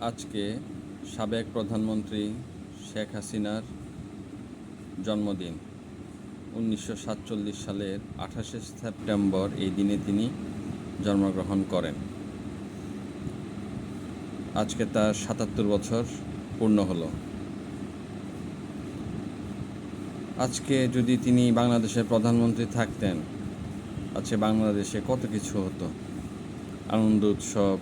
আজকে সাবেক প্রধানমন্ত্রী শেখ হাসিনার জন্মদিন। উনিশশো সাতচল্লিশ সালের আঠাশে সেপ্টেম্বর এই দিনে তিনি জন্মগ্রহণ করেন। আজকে তার সাতাত্তর বছর পূর্ণ হলো। আজকে যদি তিনি বাংলাদেশের প্রধানমন্ত্রী থাকতেন, আজকে বাংলাদেশে কত কিছু হতো? আনন্দ উৎসব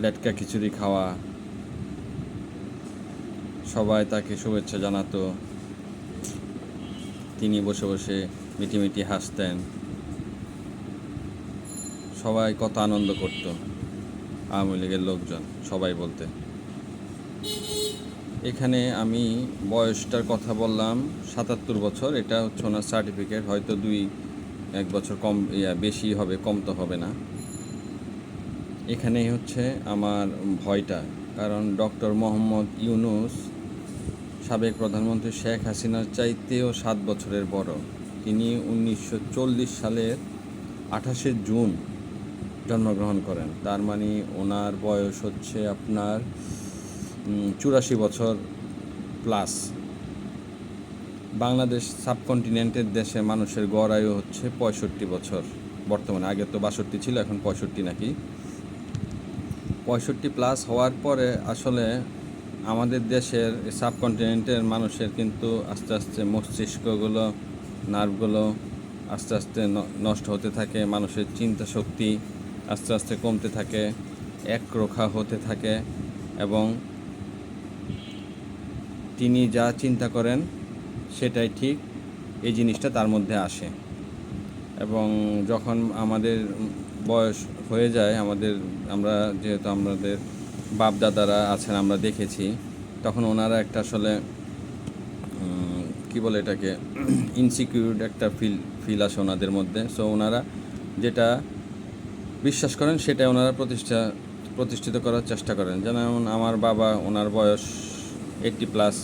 লেটকা খিচুড়ি খাওয়া। সবাই তাকে শুভেচ্ছা জানাতো। তিনি বসে বসে মিটিমিটি হাসতেন। সবাই কত আনন্দ করত। আওয়ামী লীগের লোকজন, সবাই বলতে। এখানে আমি বয়সটার কথা বললাম, সাতাত্তর বছর। এটা হচ্ছে ওনার সার্টিফিকেট হয়তো দুই, এক বছর কম বেশি হবে, কম তো হবে না। এখানেই হচ্ছে আমার ভয়টা। কারণ ডক্টর মোহাম্মদ ইউনুস, সাবেক প্রধানমন্ত্রী শেখ হাসিনার চাইতেও সাত বছরের বড়। তিনি উনিশশো চল্লিশ সালের আঠাশে জুন জন্মগ্রহণ করেন। তার মানে ওনার বয়স হচ্ছে আপনার চুরাশি বছর প্লাস। বাংলাদেশ সাবকন্টিনেন্টের দেশে মানুষের গড় আয়ু হচ্ছে পঁয়ষট্টি বছর। বর্তমানে আগে তো বাষট্টি ছিল, এখন পঁয়ষট্টি নাকি। পঁয়ষট্টি প্লাস হওয়ার পরে আসলে আমাদের দেশের সাবকন্টিনেন্টের মানুষের কিন্তু আস্তে আস্তে মস্তিষ্কগুলো নার্ভগুলো আস্তে আস্তে নষ্ট হতে থাকে, মানুষের চিন্তা শক্তি আস্তে আস্তে কমতে থাকে, একরোখা হতে থাকে এবং তিনি যা চিন্তা করেন সেটাই ঠিক, এই জিনিসটা তার মধ্যে আসে। এবং যখন আমাদের বয়স হয়ে যায়, আমাদের, আমরা যেহেতু আমাদের বাপ দাদারা আছেন, আমরা দেখেছি। তখন ওনারা একটা আসলে কি বলে এটাকে ইনসিকিউর একটা ফিল ফিল আসে ওনাদের মধ্যে। সো ওনারা যেটা বিশ্বাস করেন সেটা ওনারা প্রতিষ্ঠা, প্রতিষ্ঠিত করার চেষ্টা করেন। যেমন আমার বাবা, ওনার বয়স এইটটি প্লাস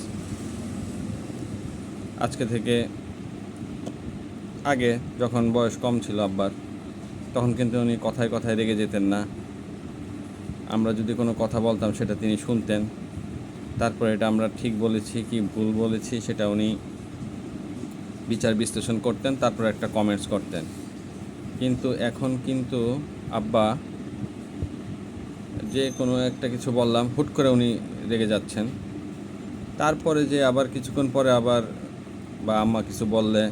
আজকে থেকে আগে, যখন বয়স কম ছিল আব্বার তখন কিন্তু উনি কথায় কথায় রেগে যেতেন না। আমরা যদি কোনো কথা বলতাম, সেটা তিনি শুনতেন। তারপরে এটা আমরা ঠিক বলেছি কি ভুল বলেছি, সেটা উনি বিচার বিশ্লেষণ করতেন, তারপর একটা কমেন্টস করতেন। কিন্তু এখন কিন্তু আব্বা, যে কোনো একটা কিছু বললাম, হুট করে উনি রেগে যাচ্ছেন। তারপরে যে আবার কিছুক্ষণ পরে আবার বা আম্মা কিছু বললে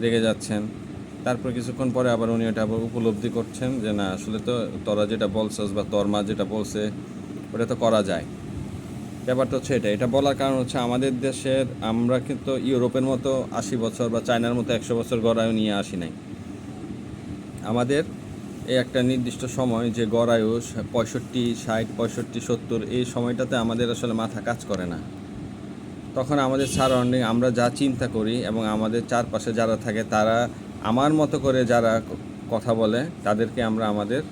রেগে যাচ্ছেন। তারপর কিছুক্ষণ পরে আবার উনি এটা উপলব্ধি করছেন যে না, আসলে তো তোরা যেটা বলছস বা তোর মা যেটা বলছে, ওটা তো করা যায়। ব্যাপারটা হচ্ছে এটা। এটা বলার কারণ হচ্ছে আমাদের দেশের, আমরা কিন্তু ইউরোপের মতো আশি বছর বা চায়নার মতো একশো বছর গড়ায়ু নিয়ে আসি নাই। আমাদের এই একটা নির্দিষ্ট সময় যে গড়ায়ু পঁয়ষট্টি, ষাট, পঁয়ষট্টি, সত্তর, এই সময়টাতে আমাদের আসলে মাথা কাজ করে না। তখন আমাদের সারাউন্ডিং আমরা যা চিন্তা করি এবং আমাদের চারপাশে যারা থাকে তারা আমার মতো করে যারা কথা বলে, তাদেরকে আমরা আমাদের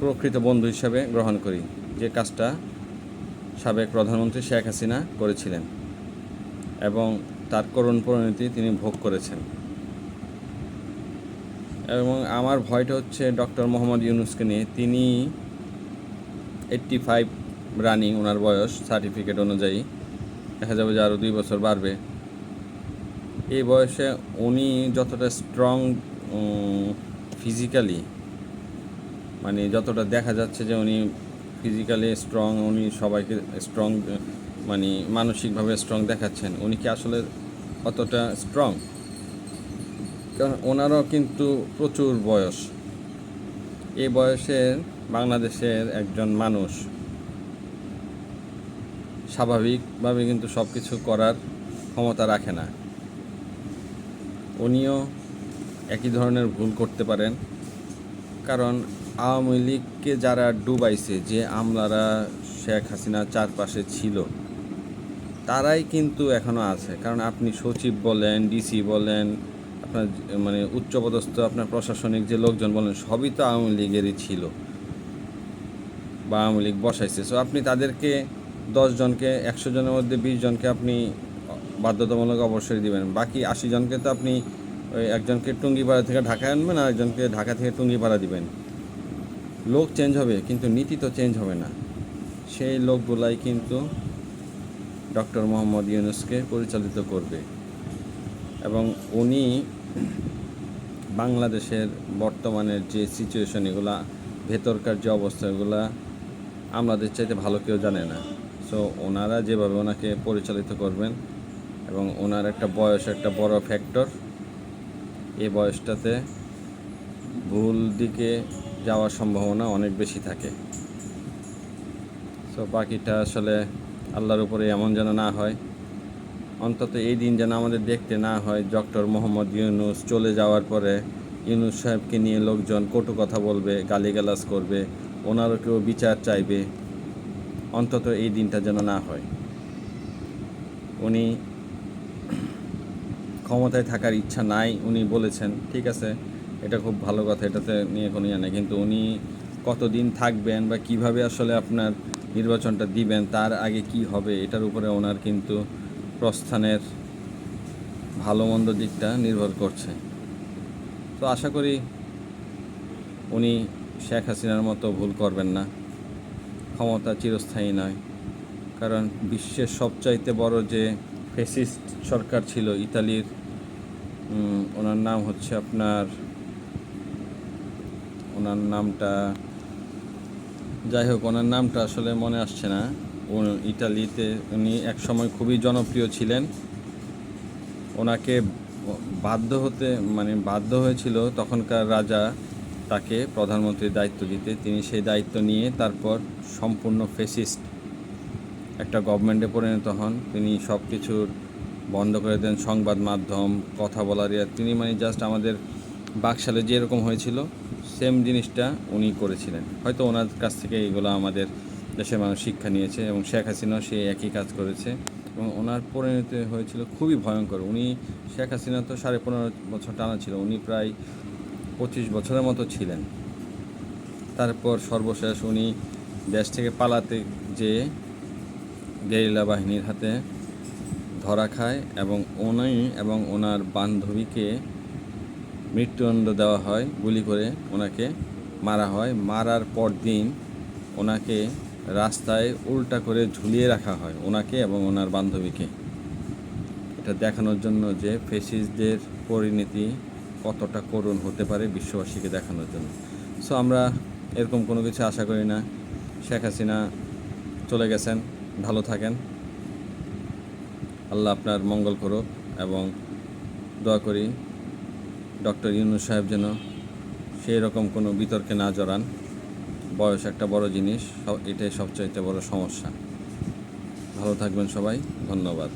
প্রকৃত বন্ধু হিসাবে গ্রহণ করি, যে কাজটা সাবেক প্রধানমন্ত্রী শেখ হাসিনা করেছিলেন এবং তার করুণ পরিণতি তিনি ভোগ করেছেন। এবং আমার ভয়টা হচ্ছে ডক্টর মোহাম্মদ ইউনুসকে নিয়ে, তিনি এইট্টি ফাইভ রানিং, ওনার বয়স, সার্টিফিকেট অনুযায়ী, দেখা যাবে যে আরও দুই বছর বাড়বে। এই বয়সে উনি যতটা স্ট্রং ফিজিক্যালি মানে যতটা দেখা যাচ্ছে যে উনি ফিজিক্যালি স্ট্রং উনি সবাইকে স্ট্রং মানে মানসিকভাবে স্ট্রং দেখাচ্ছেন, উনি কি আসলে অতটা স্ট্রং কারণ ওনারও কিন্তু প্রচুর বয়স। এই বয়সের বাংলাদেশের একজন মানুষ স্বাভাবিকভাবে কিন্তু সব কিছু করার ক্ষমতা রাখে না। উনিও একই ধরনের ভুল করতে পারেন। কারণ আওয়ামী লীগকে যারা ডুবাইছে, যে আমলারা শেখ হাসিনার চারপাশে ছিল, তারাই কিন্তু এখনও আছে। কারণ আপনি সচিব বলেন, ডিসি বলেন, আপনার মানে উচ্চপদস্থ, আপনার প্রশাসনিক যে লোকজন বলেন, সবই তো আওয়ামী লীগেরই ছিল বা আওয়ামী লীগ বসাইছে। সো আপনি তাদেরকে দশজনকে একশো জনের মধ্যে বিশ জনকে আপনি বাধ্যতামূলক অবশ্যই দিবেন। বাকি আশি জনকে তো আপনি, ওই একজনকে টুঙ্গিপাড়া থেকে ঢাকায় আনবেন আর একজনকে ঢাকা থেকে টুঙ্গিপাড়া দিবেন। লোক চেঞ্জ হবে, কিন্তু নীতি তো চেঞ্জ হবে না। সেই লোকগুলাই কিন্তু ডক্টর মোহাম্মদ ইউনুসকে পরিচালিত করবে। এবং উনি বাংলাদেশের বর্তমানের যে সিচুয়েশন এগুলা ভেতরকার যে অবস্থা, এগুলা আমাদের চাইতে ভালো কেউ জানে না। সো ওনারা যেভাবে ওনাকে পরিচালিত করবেন এবং ওনার একটা বয়স, একটা বড় ফ্যাক্টর এই বয়সটাতে ভুল দিকে যাওয়ার সম্ভাবনা অনেক বেশি থাকে। সো বাকিটা আসলে আল্লাহর উপরে এমন যেন না হয়। অন্তত এই দিন যেন আমাদের দেখতে না হয়, ডক্টর মোহাম্মদ ইউনুস চলে যাওয়ার পরে ইউনুস সাহেবকে নিয়ে লোকজন কটু কথা বলবে, গালিগালাজ করবে, ওনারও কেউ বিচার চাইবে। অন্তত এই দিনটা যেন না হয়। উনি ক্ষমতায় থাকার ইচ্ছা নাই, উনি বলেছেন, ঠিক আছে, এটা খুব ভালো কথা, এটাতে নিয়ে কোনো ইয়ে নেই। কিন্তু উনি কতদিন থাকবেন বা কীভাবে আসলে আপনার নির্বাচনটা দিবেন, তার আগে কি হবে, এটার উপরে ওনার কিন্তু প্রস্থানের ভালো মন্দ দিকটা নির্ভর করছে। তো আশা করি উনি শেখ হাসিনার মতো ভুল করবেন না। ক্ষমতা চিরস্থায়ী নয়। কারণ বিশ্বের সবচাইতে বড় যে ফেসিস্ট সরকার ছিল ইতালির ওনার নাম হচ্ছে আপনার, ওনার নামটা, যাই হোক, ওনার নামটা আসলে মনে আসছে না। ইটালিতে উনি একসময় খুবই জনপ্রিয় ছিলেন। ওনাকে বাধ্য হতে মানে বাধ্য হয়েছিল তখনকার রাজা তাকে প্রধানমন্ত্রীর দায়িত্ব দিতে। তিনি সেই দায়িত্ব নিয়ে তারপর সম্পূর্ণ ফেসিস্ট একটা গভর্নমেন্টে পরিণত হন। তিনি সব কিছুর বন্ধ করে দেন, সংবাদ মাধ্যম, কথা বলার ইয়ে। তিনি মানে জাস্ট আমাদের বাকশালে যেরকম হয়েছিল সেম জিনিসটা উনি করেছিলেন। হয়তো ওনার কাছ থেকে এইগুলো আমাদের দেশের মানুষ শিক্ষা নিয়েছে এবং শেখ হাসিনাও সে একই কাজ করেছে। এবং ওনার পরিণত হয়েছিল খুবই ভয়ঙ্কর। উনি, শেখ হাসিনা তো সাড়ে পনেরো বছর টানা ছিল, উনি প্রায় পঁচিশ বছরের মতো ছিলেন। তারপর সর্বশেষ উনি দেশ থেকে পালাতে যেয়ে গেরিলা বাহিনীর হাতে ধরা খায় এবং উনি এবং ওনার বান্ধবীকে মৃত্যুদণ্ড দেওয়া হয়, গুলি করে ওনাকে মারা হয়। মারার পর দিন ওনাকে রাস্তায় উল্টা করে ঝুলিয়ে রাখা হয় ওনাকে এবং ওনার বান্ধবীকে। এটা দেখানোর জন্য যে ফেসিসদের পরিণতি কতটা করুণ হতে পারে বিশ্ববাসীকে দেখানোর জন্য। সো আমরা এরকম কোনো কিছু আশা করি না। শেখ হাসিনা চলে গেছেন। ভালো থাকেন। আল্লাহ আপনার মঙ্গল করুক এবং দোয়া করি ডক্টর ইউনুস সাহেব যেন সেই রকম কোনো বিতর্কে না জড়ান। বয়স একটা বড় জিনিস, এটাই সবচাইতে বড় সমস্যা। ভালো থাকবেন সবাই, ধন্যবাদ।